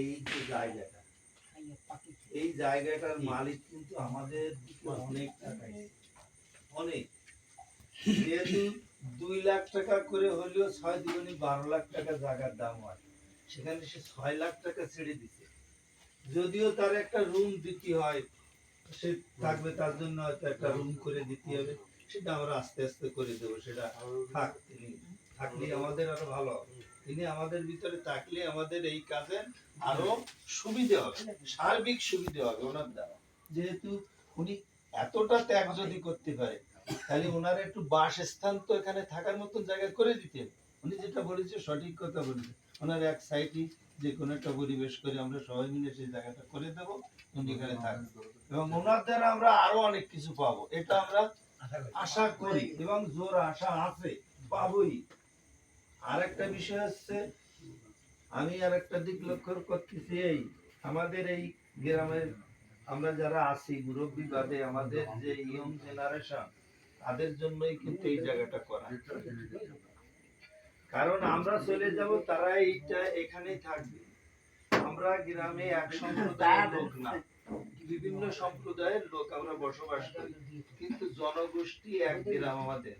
এই যে জায়গাটা এই জায়গাটার মালিক কিন্তু আমাদের অনেক টাকা অনেক। যেহেতু দুই লাখ টাকা করে হলেও ছয় দুগুনি বারো লাখ টাকা জায়গার দাম হয়। সেখানে সে ছয় লাখ টাকা ছেড়ে দিছে। যদিও তার একটা রুম দিতে হয় সে থাকবে তার জন্য হয়তো একটা রুম করে দিতে হবে। সেটা আমরা আস্তে আস্তে করে দেবো সেটা থাক তিনি থাকলে আমাদের আরও ভালো হবে। তিনি আমাদের ভিতরে থাকলে আমাদের এই কাজে আরও সুবিধে হবে, সার্বিক সুবিধে হবে ওনার দ্বারা। যেহেতু উনি এতটা ত্যাগ যদি করতে পারে, তাহলে ওনার একটু বাসস্থান তো এখানে থাকার মতন জায়গা করে দিতেন। উনি যেটা বলেছে, সঠিক কথা বলেছে। ওনার এক সাইডে যে কোনো একটা পরিবেশ করে আমরা সবাই মিলে সেই জায়গাটা করে দেব, উনি এখানে থাকবেন। এবং ওনার দ্বারা আমরা আরও অনেক কিছু পাবো, এটা আমরা আশা করি এবং জোর আশা আছে, পাবই। আর একটা বিষয় হচ্ছে, আমি আর একটা দিক লক্ষ্য করতেছি এই আমাদের এই গ্রামের আমরা যারা আছি, মুরব্বী বাদে আমাদের যে ইয়ং জেনারেশন তাদের জন্যই কিন্তু এই জায়গাটা করা। কারণ আমরা চলে যাব, তারা এইটা এখানেই থাকবে। আমরা গ্রামে এক সম্প্রদায়ের লোক না, বিভিন্ন সম্প্রদায়ের লোক আমরা বসবাস করি। কিন্তু জনগোষ্ঠী এক গ্রাম আমাদের।